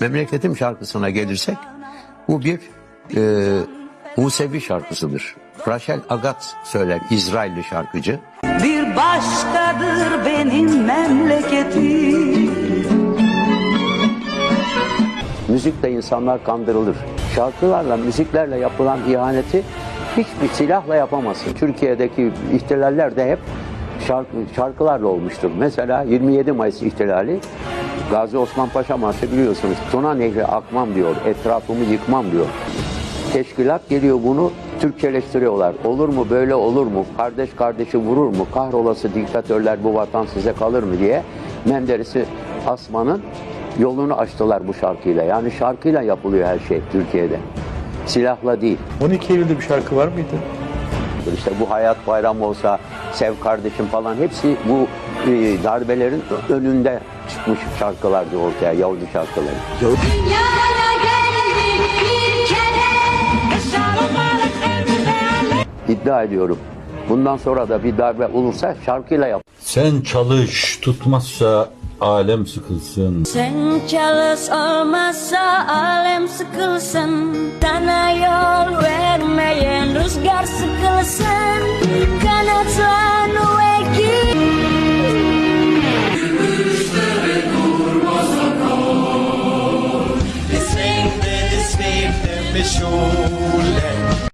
memleketim şarkısına gelirsek bu bir e, Musevi şarkısıdır. Rachel Agat söyler İsrailli şarkıcı. Bir başkadır benim memleketim Müzikle insanlar kandırılır. Şarkılarla, müziklerle yapılan ihaneti hiçbir silahla yapamazsın. Türkiye'deki ihtilaller de hep şarkı, şarkılarla olmuştur. Mesela 27 Mayıs ihtilali Gazi Osman Paşa Marşı biliyorsunuz. Tuna Nehri akmam diyor, etrafımı yıkmam diyor. Teşkilat geliyor bunu Türkçeleştiriyorlar. Olur mu böyle olur mu? Kardeş kardeşi vurur mu? Kahrolası diktatörler bu vatan size kalır mı diye Menderes'i asmanın yolunu açtılar bu şarkıyla. Yani şarkıyla yapılıyor her şey Türkiye'de. Silahla değil. 12 Eylül'de bir şarkı var mıydı? İşte bu hayat bayramı olsa, sev kardeşim falan hepsi bu e, darbelerin önünde çıkmış şarkılardı ortaya, Yahudi şarkıları. Kere İddia ediyorum. Bundan sonra da bir darbe olursa şarkıyla yap. Sen çalış tutmazsa alem sıkılsın. Sen çalış olmazsa alem sıkılsın mi kjolen